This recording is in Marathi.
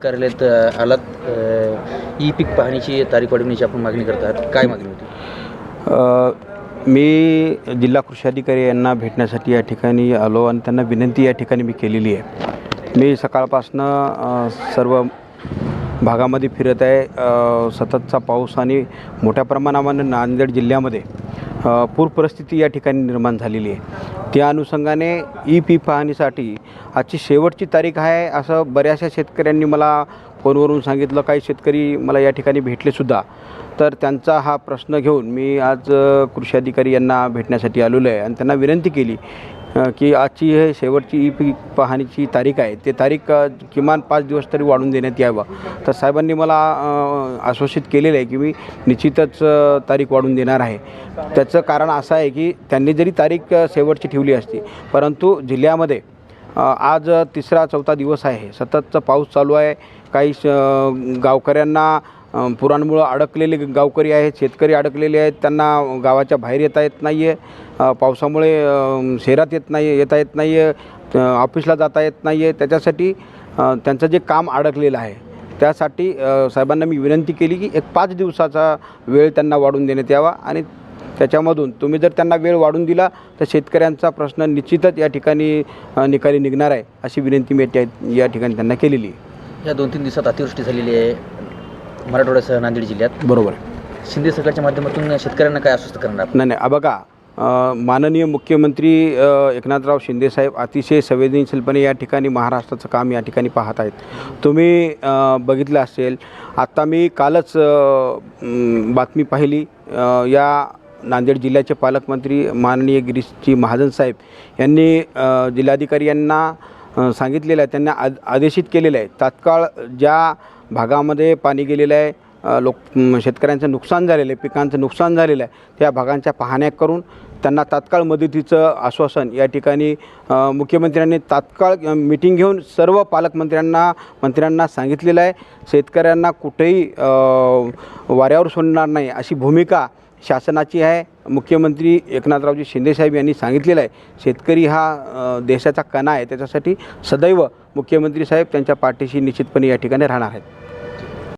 कार्यालयात आलात ई पीक पाहणीची तारीख वाढवण्याची आपण मागणी करतात काय मागणी होती? मी जिल्हा कृषी अधिकारी यांना भेटण्यासाठी या ठिकाणी आलो आणि त्यांना विनंती या ठिकाणी मी केलेली आहे. मी सकाळपासनं सर्व भागामध्ये फिरत आहे. सततचा पाऊस आणि मोठ्या प्रमाणामध्ये नांदेड जिल्ह्यामध्ये पूर परिस्थिती या ठिकाणी निर्माण झालेली आहे. त्या अनुषंगाने ई पी पाहणीसाठी आजची शेवटची तारीख आहे असं बऱ्याचशा शेतकऱ्यांनी मला फोनवरून सांगितलं. काही शेतकरी मला या ठिकाणी भेटलेसुद्धा तर त्यांचा हा प्रश्न घेऊन मी आज कृषी अधिकारी यांना भेटण्यासाठी आलेलो आहे आणि त्यांना विनंती केली की आजची हे शेवटची ई पीक पाहणीची तारीख आहे. ते तारीख किमान पाच दिवस तरी वाढून देण्यात यावं. तर साहेबांनी मला आश्वासित केलेलं आहे की मी निश्चितच तारीख वाढून देणार आहे. त्याचं कारण असं आहे की त्यांनी जरी तारीख शेवटची ठेवली असती परंतु जिल्ह्यामध्ये आज तिसरा चौथा दिवस आहे. सततचा पाऊस चालू आहे. काही गावकऱ्यांना पुरांमुळं अडकलेले गावकरी आहेत शेतकरी अडकलेले आहेत त्यांना गावाच्या बाहेर येता येत नाही आहे पावसामुळे शहरात येत नाही येता येत नाही आहे ऑफिसला जाता येत नाही आहे त्याच्यासाठी त्यांचं जे काम अडकलेलं आहे त्यासाठी साहेबांना मी विनंती केली की एक पाच दिवसाचा वेळ त्यांना वाढून देण्यात यावा आणि त्याच्यामधून तुम्ही जर त्यांना वेळ वाढून दिला तर शेतकऱ्यांचा प्रश्न निश्चितच या ठिकाणी निकाली निघणार आहे अशी विनंती मी त्या या ठिकाणी त्यांना केलेली आहे. या दोन तीन दिवसात अतिवृष्टी झालेली आहे. मराठवाड्यासह नांदेड जिल्ह्यात. बरोबर आहे. शिंदे सरकारच्या माध्यमातून शेतकऱ्यांना काय आश्वस्त करणार? नाही नाही आ बघा अ, माननीय मुख्यमंत्री अ, एकनाथराव शिंदेसाहेब अतिशय संवेदनशीलपणे या ठिकाणी महाराष्ट्राचं काम या ठिकाणी पाहत आहेत. तुम्ही अ, बघितलं असेल आत्ता मी कालच अ, म, बातमी पाहिली अ, या नांदेड जिल्ह्याचे पालकमंत्री माननीय गिरीशजी महाजन साहेब यांनी अ, जिल्हाधिकारी यांना सांगितलेलं आहे त्यांना आद आदेशित केलेलं आहे. तात्काळ ज्या भागामध्ये पाणी गेलेलं आहे लोक शेतकऱ्यांचं नुकसान झालेलं आहे पिकांचं नुकसान झालेलं आहे त्या भागांच्या पाहण्या करून त्यांना तात्काळ मदतीचं आश्वासन या ठिकाणी मुख्यमंत्र्यांनी तात्काळ मिटिंग घेऊन सर्व पालकमंत्र्यांना मंत्र्यांना सांगितलेलं आहे. शेतकऱ्यांना कुठेही वाऱ्यावर सोडणार नाही अशी भूमिका शासनाची आहे. मुख्यमंत्री एकनाथरावजी शिंदेसाहेब यांनी सांगितलेलं आहे. शेतकरी हा देशाचा कणा आहे. त्याच्यासाठी सदैव मुख्यमंत्री साहेब त्यांच्या पाठीशी निश्चितपणे या ठिकाणी राहणार आहेत.